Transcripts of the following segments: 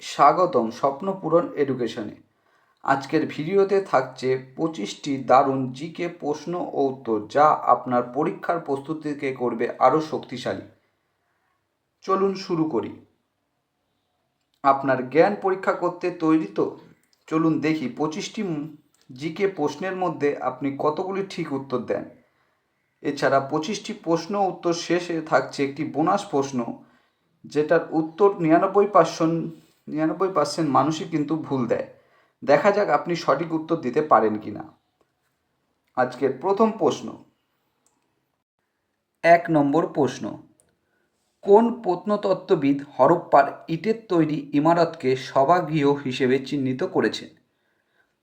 স্বাগতম স্বপ্নপূরণ এডুকেশনে। আজকের ভিডিওতে থাকছে পঁচিশটি দারুণ জিকে প্রশ্ন ও উত্তর যা আপনার পরীক্ষার প্রস্তুতিকে করবে আরও শক্তিশালী। চলুন শুরু করি। আপনার জ্ঞান পরীক্ষা করতে তৈরি তো? চলুন দেখি পঁচিশটি জিকে প্রশ্নের মধ্যে আপনি কতগুলি ঠিক উত্তর দেন। এছাড়া পঁচিশটি প্রশ্ন উত্তর শেষে থাকছে একটি বোনাস প্রশ্ন, যেটার উত্তর নিরানব্বই পার্সেন্ট নিরানব্বই পার্সেন্ট মানুষই কিন্তু ভুল দেয়। দেখা যাক আপনি সঠিক উত্তর দিতে পারেন কি না আজকের প্রথম প্রশ্ন। এক নম্বর প্রশ্ন। কোন প্রত্নতত্ত্ববিদ হরপ্পার ইটের তৈরি ইমারতকে সভাগৃহ হিসেবে চিহ্নিত করেছেন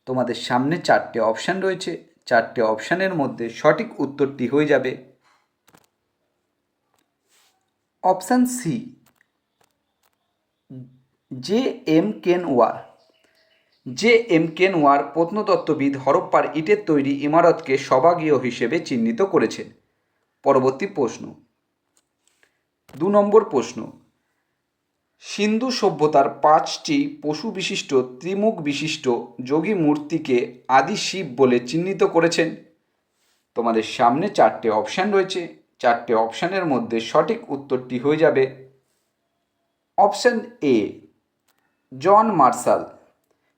তোমাদের সামনে চারটে অপশান রয়েছে। চারটে অপশানের মধ্যে সঠিক উত্তরটি হয়ে যাবে। Option C. J M Kenoyer. J M Kenoyer প্রত্নতত্ত্ববিদ হরপ্পার ইটের তৈরি ইমারতকে সভাগৃহ হিসেবে চিহ্নিত করেছেন। পরবর্তী প্রশ্ন। দু নম্বর প্রশ্ন। সিন্ধু সভ্যতার পাঁচটি পশু বিশিষ্ট ত্রিমুখ বিশিষ্ট যোগী মূর্তিকে আদি শিব বলে চিহ্নিত করেছেন। তোমাদের সামনে চারটে অপশান রয়েছে। চারটে অপশানের মধ্যে সঠিক উত্তরটি হয়ে যাবে। অপশান এ জন মার্শাল।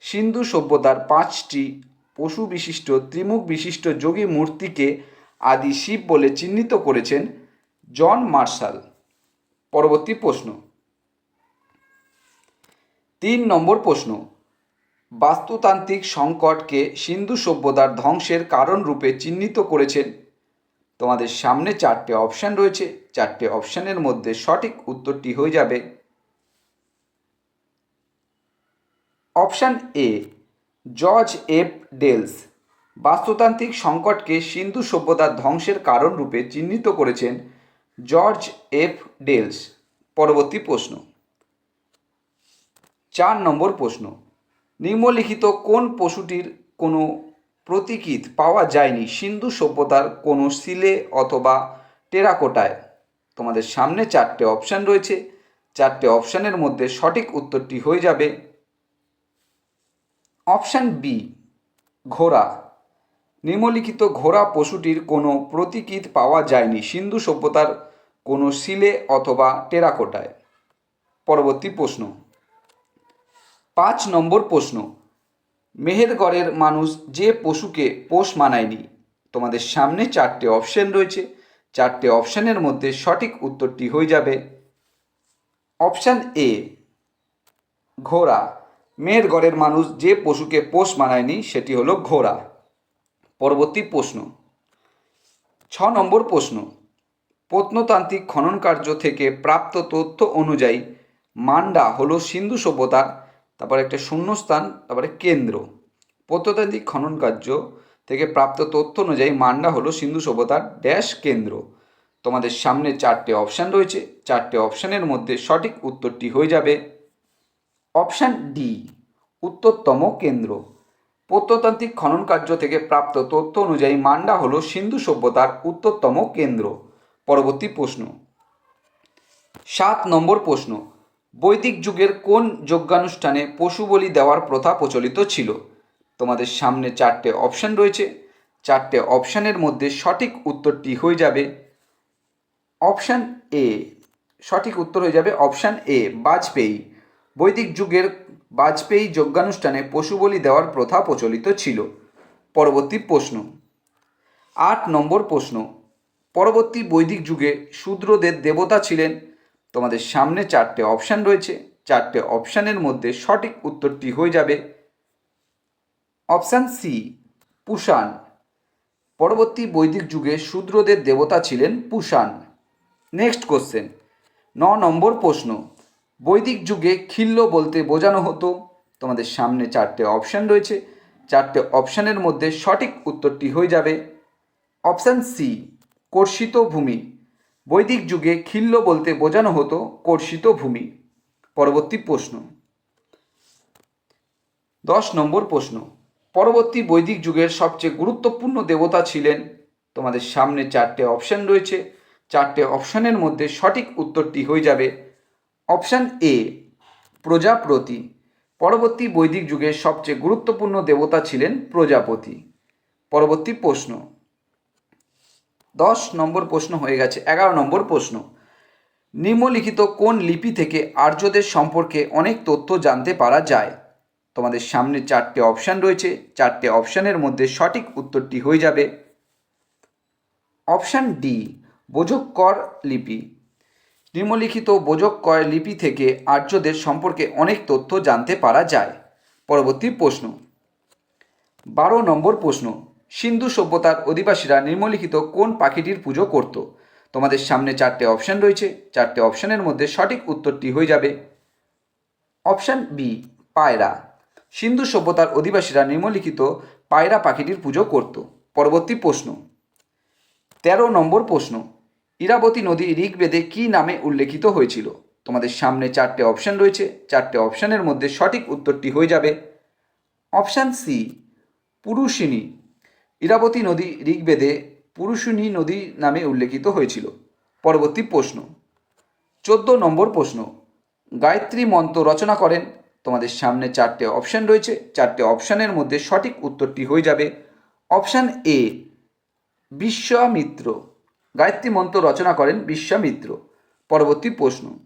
সিন্ধু সভ্যতার পাঁচটি পশু বিশিষ্ট ত্রিমুখ বিশিষ্ট যোগী মূর্তিকে আদি শিব বলে চিহ্নিত করেছেন জন মার্শাল। পরবর্তী প্রশ্ন। তিন নম্বর প্রশ্ন। বাস্তুতান্ত্রিক সংকটকে সিন্ধু সভ্যতার ধ্বংসের কারণ রূপে চিহ্নিত করেছেন। তোমাদের সামনে চারটে অপশান রয়েছে। চারটে অপশানের মধ্যে সঠিক উত্তরটি হয়ে যাবে। Option A, George F Dales বাস্তুতান্ত্রিক সংকটকে সিন্ধু সভ্যতার ধ্বংসের কারণ রূপে চিহ্নিত করেছেন জর্জ এফ ডেলস। পরবর্তী প্রশ্ন। চার নম্বর প্রশ্ন। নিম্নলিখিত কোন পশুটির কোনো প্রতীকীত পাওয়া যায়নি সিন্ধু সভ্যতার কোনো সিলে অথবা টেরাকোটায়? তোমাদের সামনে চারটে অপশান রয়েছে। চারটে অপশানের মধ্যে সঠিক উত্তরটি হয়ে যাবে। অপশান বি, ঘোড়া। নিম্নলিখিত ঘোড়া পশুটির কোনো প্রতীকীত পাওয়া যায়নি সিন্ধু সভ্যতার কোনো শিলে অথবা টেরাকোটায়। পরবর্তী প্রশ্ন। পাঁচ নম্বর প্রশ্ন। মেহেরগড়ের মানুষ যে পশুকে পোষ মানায়নি, তোমাদের সামনে চারটে অপশান রয়েছে। চারটে অপশানের মধ্যে সঠিক উত্তরটি হয়ে যাবে। অপশান এ, ঘোড়া। মেহেরগড়ের মানুষ যে পশুকে পোষ মানায়নি, সেটি হলো ঘোড়া। পরবর্তী প্রশ্ন। ছ নম্বর প্রশ্ন। প্রত্নতান্ত্রিক খনন কার্য থেকে প্রাপ্ত তথ্য অনুযায়ী মান্ডা হলো সিন্ধু সভ্যতার, তারপরে একটা শূন্যস্থান, তারপরে কেন্দ্র। প্রত্নতান্ত্রিক খনন কার্য থেকে প্রাপ্ত তথ্য অনুযায়ী মান্ডা হলো সিন্ধু সভ্যতার ড্যাশ কেন্দ্র। তোমাদের সামনে চারটে অপশান রয়েছে। চারটে অপশানের মধ্যে সঠিক উত্তরটি হয়ে যাবে। অপশান ডি, উত্তরতম কেন্দ্র। প্রত্নতান্ত্রিক খনন কার্য থেকে প্রাপ্ত তথ্য অনুযায়ী মান্ডা হল সিন্ধু সভ্যতার উত্তরতম কেন্দ্র। পরবর্তী প্রশ্ন। সাত নম্বর প্রশ্ন। বৈদিক যুগের কোন যজ্ঞানুষ্ঠানে পশু বলি দেওয়ার প্রথা প্রচলিত ছিল? তোমাদের সামনে চারটে অপশান রয়েছে। চারটে অপশানের মধ্যে সঠিক উত্তরটি হয়ে যাবে অপশান এ। সঠিক উত্তর হয়ে যাবে অপশান এ, বাজপেয়ী। বৈদিক যুগের বাজপেয়ী যজ্ঞানুষ্ঠানে পশু বলি দেওয়ার প্রথা প্রচলিত ছিল। পরবর্তী প্রশ্ন। আট নম্বর প্রশ্ন। পরবর্তী বৈদিক যুগে শূদ্রদের দেবতা ছিলেন। তোমাদের সামনে চারটে অপশান রয়েছে। চারটে অপশানের মধ্যে সঠিক উত্তরটি হয়ে যাবে। Option C, Pushan. পরবর্তী বৈদিক যুগে শূদ্রদের দেবতা ছিলেন পুষাণ। Next question. ন নম্বর প্রশ্ন। বৈদিক যুগে খিল্ল বলতে বোঝানো হতো। তোমাদের সামনে চারটে অপশান রয়েছে। চারটে অপশানের মধ্যে সঠিক উত্তরটি হয়ে যাবে। অপশান সি কর্ষিত ভূমি। বৈদিক যুগে খিল্ল বলতে বোঝানো হতো কর্ষিত ভূমি। পরবর্তী প্রশ্ন। দশ নম্বর প্রশ্ন। পরবর্তী বৈদিক যুগের সবচেয়ে গুরুত্বপূর্ণ দেবতা ছিলেন। তোমাদের সামনে চারটে অপশান রয়েছে। চারটে অপশানের মধ্যে সঠিক উত্তরটি হয়ে যাবে। Option A, Prajapati. পরবর্তী বৈদিক যুগের সবচেয়ে গুরুত্বপূর্ণ দেবতা ছিলেন প্রজাপতি। পরবর্তী প্রশ্ন। দশ নম্বর প্রশ্ন হয়ে গেছে, এগারো নম্বর প্রশ্ন। নিম্নলিখিত কোন লিপি থেকে আর্যদের সম্পর্কে অনেক তথ্য জানতে পারা যায়? তোমাদের সামনে চারটে অপশান রয়েছে, চারটে অপশানের মধ্যে সঠিক উত্তরটি হয়ে যাবে। অপশান ডি বোজককর লিপি। নিম্নলিখিত বোজককর লিপি থেকে আর্যদের সম্পর্কে অনেক তথ্য জানতে পারা যায়। পরবর্তী প্রশ্ন। বারো নম্বর প্রশ্ন। সিন্ধু সভ্যতার অধিবাসীরা নিম্নলিখিত কোন পাখিটির পুজো করত? তোমাদের সামনে চারটে অপশান রয়েছে। চারটে অপশানের মধ্যে সঠিক উত্তরটি হয়ে যাবে। অপশান বি পায়রা। সিন্ধু সভ্যতার অধিবাসীরা নিম্নলিখিত পায়রা পাখিটির পুজো করত। পরবর্তী প্রশ্ন। তেরো নম্বর প্রশ্ন। ইরাবতী নদী ঋগ্বেদে কী নামে উল্লেখিত হয়েছিল? তোমাদের সামনে চারটে অপশান রয়েছে। চারটে অপশানের মধ্যে সঠিক উত্তরটি হয়ে যাবে। Option C পুরুষিনী। ইরাবতী নদী ঋগ্বেদে পুরুষিনী নদী নামে উল্লেখিত হয়েছিল। পরবর্তী প্রশ্ন। চোদ্দ নম্বর প্রশ্ন। গায়ত্রী মন্ত্র রচনা করেন। তোমাদের সামনে চারটে অপশান রয়েছে। চারটে অপশানের মধ্যে সঠিক উত্তরটি হয়ে যাবে। অপশান এ বিশ্বামিত্র। গায়ত্রী মন্ত্র রচনা করেন বিশ্বামিত্র পরবর্তী প্রশ্ন।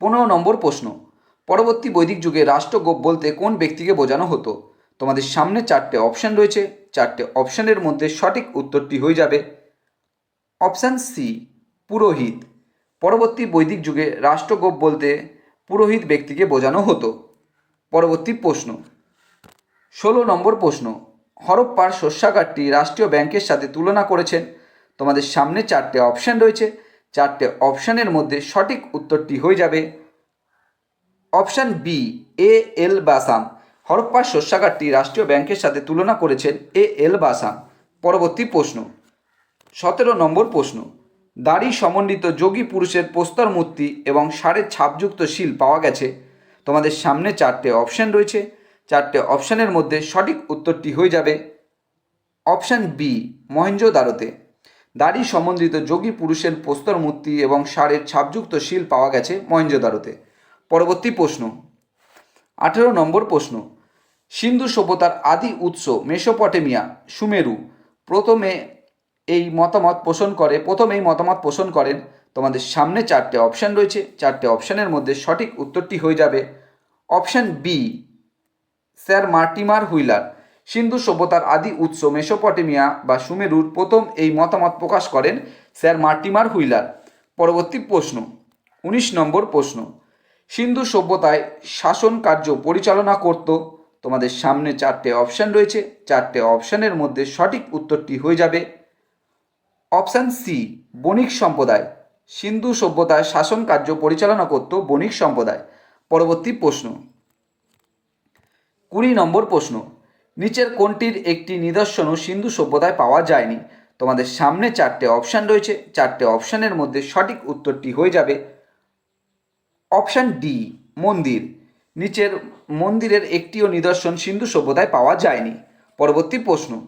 পনেরো নম্বর প্রশ্ন। পরবর্তী বৈদিক যুগে রাষ্ট্রগোপ বলতে কোন ব্যক্তিকে বোঝানো হতো? তোমাদের সামনে চারটে অপশান রয়েছে। চারটে অপশানের মধ্যে সঠিক উত্তরটি হয়ে যাবে। অপশান সি, পুরোহিত। পরবর্তী বৈদিক যুগে রাষ্ট্রগোপ বলতে পুরোহিত ব্যক্তিকে বোঝানো হতো। পরবর্তী প্রশ্ন। ষোলো নম্বর প্রশ্ন। হরপ্পার শস্যাগারটি রাষ্ট্রীয় ব্যাংকের সাথে তুলনা করেছেন। তোমাদের সামনে চারটে অপশান রয়েছে। চারটে অপশানের মধ্যে সঠিক উত্তরটি হয়ে যাবে। Option B A L Basham Harappa শস্যাগারটি রাষ্ট্রীয় ব্যাংকের সাথে তুলনা করেছেন এ এল বাসাম পরবর্তী প্রশ্ন। সতেরো নম্বর প্রশ্ন। দাড়ি সমন্বিত যোগী পুরুষের প্রস্তর মূর্তি এবং সাড়ে ছাপযুক্ত শিল পাওয়া গেছে। তোমাদের সামনে চারটে অপশান রয়েছে। চারটে অপশানের মধ্যে সঠিক উত্তরটি হয়ে যাবে। অপশান বি মহেন্দ্র মহেঞ্জোদারোতে দাড়ি সম্বন্ধিত যোগী পুরুষের প্রস্তর মূর্তি এবং সারের ছাপযুক্ত শিল পাওয়া গেছে মহেঞ্জোদারোতে পরবর্তী প্রশ্ন। আঠেরো নম্বর প্রশ্ন। সিন্ধু সভ্যতার আদি উৎস মেসোপটেমিয়া, সুমেরু। প্রথমে এই মতামত পোষণ করে প্রথম এই মতামত পোষণ করেন। তোমাদের সামনে চারটে অপশান রয়েছে। চারটে অপশানের মধ্যে সঠিক উত্তরটি হয়ে যাবে। Option B, Sir Mortimer Wheeler. সিন্ধু সভ্যতার আদি উৎস মেসোপটেমিয়া বা সুমেরুর প্রথম এই মতামত প্রকাশ করেন স্যার মার্টিমার হুইলার। পরবর্তী প্রশ্ন, উনিশ নম্বর প্রশ্ন, সিন্ধু সভ্যতায় শাসন কার্য পরিচালনা করত? তোমাদের সামনে চারটে অপশান রয়েছে, চারটে অপশানের মধ্যে সঠিক উত্তরটি হয়ে যাবে। অপশান সি বণিক সম্প্রদায়। সিন্ধু সভ্যতায় শাসন কার্য পরিচালনা করত বণিক সম্প্রদায়। পরবর্তী প্রশ্ন, কুড়ি নম্বর প্রশ্ন নিচের কোনটির একটি নিদর্শনও সিন্ধু সভ্যতায় পাওয়া যায়নি। তোমাদের সামনে চারটে অপশান রয়েছে। চারটে অপশানের মধ্যে সঠিক উত্তরটি হয়ে যাবে। অপশান ডি, মন্দির। নিচের মন্দিরের একটিও নিদর্শন সিন্ধু সভ্যতায় পাওয়া যায়নি। পরবর্তী প্রশ্ন।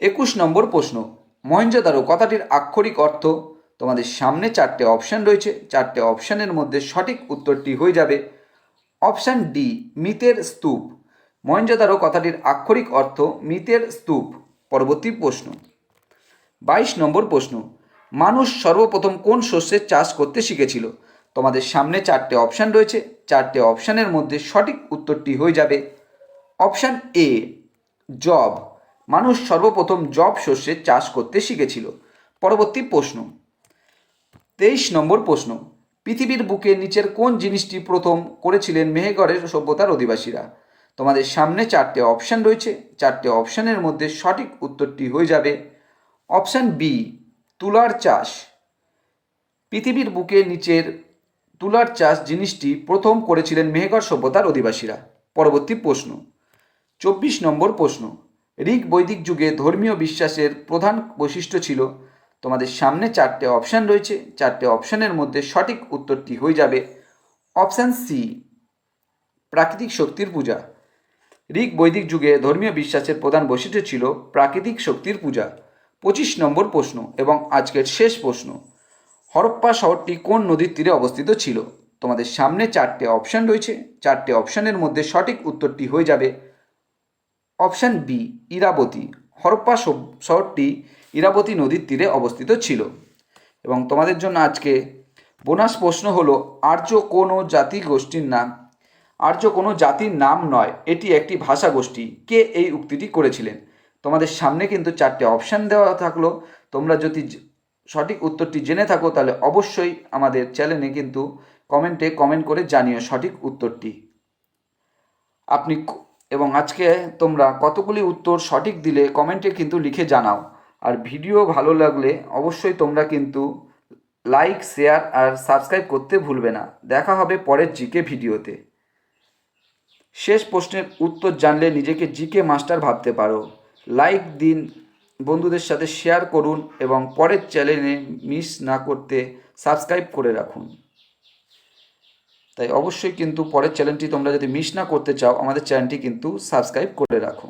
একুশ নম্বর প্রশ্ন। মহেঞ্জোদারো কথাটির আক্ষরিক অর্থ? তোমাদের সামনে চারটে অপশান রয়েছে। চারটে অপশানের মধ্যে সঠিক উত্তরটি হয়ে যাবে। অপশান ডি, মিতের স্তূপ। মহেঞ্জোদারো কথাটির আক্ষরিক অর্থ মিতের স্তূপ। পরবর্তী প্রশ্ন। বাইশ নম্বর প্রশ্ন। মানুষ সর্বপ্রথম কোন শস্যের চাষ করতে শিখেছিল? তোমাদের সামনে চারটে অপশান রয়েছে। চারটে অপশানের মধ্যে সঠিক উত্তরটি হয়ে যাবে। অপশান এ, জব। মানুষ সর্বপ্রথম জব শস্যের চাষ করতে শিখেছিল। পরবর্তী প্রশ্ন। তেইশ নম্বর প্রশ্ন। পৃথিবীর বুকে নিচের কোন জিনিসটি প্রথম করেছিলেন মেহেগড়ের সভ্যতার অধিবাসীরা? তোমাদের সামনে চারটে অপশান রয়েছে। চারটে অপশানের মধ্যে সঠিক উত্তরটি হয়ে যাবে। অপশান বি তুলার চাষ। পৃথিবীর বুকে নিচের তুলার চাষ জিনিসটি প্রথম করেছিলেন মেহেগড় সভ্যতার অধিবাসীরা। পরবর্তী প্রশ্ন। চব্বিশ নম্বর প্রশ্ন। ঋগ বৈদিক যুগে ধর্মীয় বিশ্বাসের প্রধান বৈশিষ্ট্য ছিল, তোমাদের সামনে চারটে অপশান রয়েছে। চারটে অপশানের মধ্যে সঠিক উত্তরটি হয়ে যাবে। অপশান সি প্রাকৃতিক শক্তির পূজা। ঋগ বৈদিক যুগে ধর্মীয় বিশ্বাসের প্রধান বৈশিষ্ট্য ছিল প্রাকৃতিক শক্তির পূজা। পঁচিশ নম্বর প্রশ্ন এবং আজকের শেষ প্রশ্ন। হরপ্পা শহরটি কোন নদীর তীরে অবস্থিত ছিল? তোমাদের সামনে চারটে অপশান রয়েছে। চারটে অপশানের মধ্যে সঠিক উত্তরটি হয়ে যাবে অপশান বি, ইরাবতী। হরপ্পা শহরটি ইরাবতী নদীর তীরে অবস্থিত ছিল। এবং তোমাদের জন্য আজকে বোনাস প্রশ্ন হলো, আর্য কোনো জাতি গোষ্ঠীর নাম আর্য কোনো জাতির নাম নয়, এটি একটি ভাষা গোষ্ঠী কে এই উক্তিটি করেছিলেন? তোমাদের সামনে কিন্তু চারটে অপশান দেওয়া থাকল। তোমরা যদি সঠিক উত্তরটি জেনে থাকো, তাহলে অবশ্যই আমাদের চ্যানেলে কিন্তু কমেন্টে কমেন্ট করে জানিও সঠিক উত্তরটি। আপনি এবং আজকে তোমরা কতগুলি উত্তর সঠিক দিলে কমেন্টে কিন্তু লিখে জানাও। আর ভিডিও ভালো লাগলে অবশ্যই তোমরা কিন্তু লাইক শেয়ার আর সাবস্ক্রাইব করতে ভুলবে না। দেখা হবে পরের জিকে ভিডিওতে শেষ প্রশ্নের উত্তর জানলে নিজেকে জিকে মাস্টার ভাবতে পারো। লাইক দিন, বন্ধুদের সাথে শেয়ার করুন এবং পরের চ্যানেলে মিস না করতে সাবস্ক্রাইব করে রাখুন। তাই অবশ্যই কিন্তু পরের চ্যানেলটি তোমরা যদি মিস না করতে চাও, আমাদের চ্যানেলটি কিন্তু সাবস্ক্রাইব করে রাখো।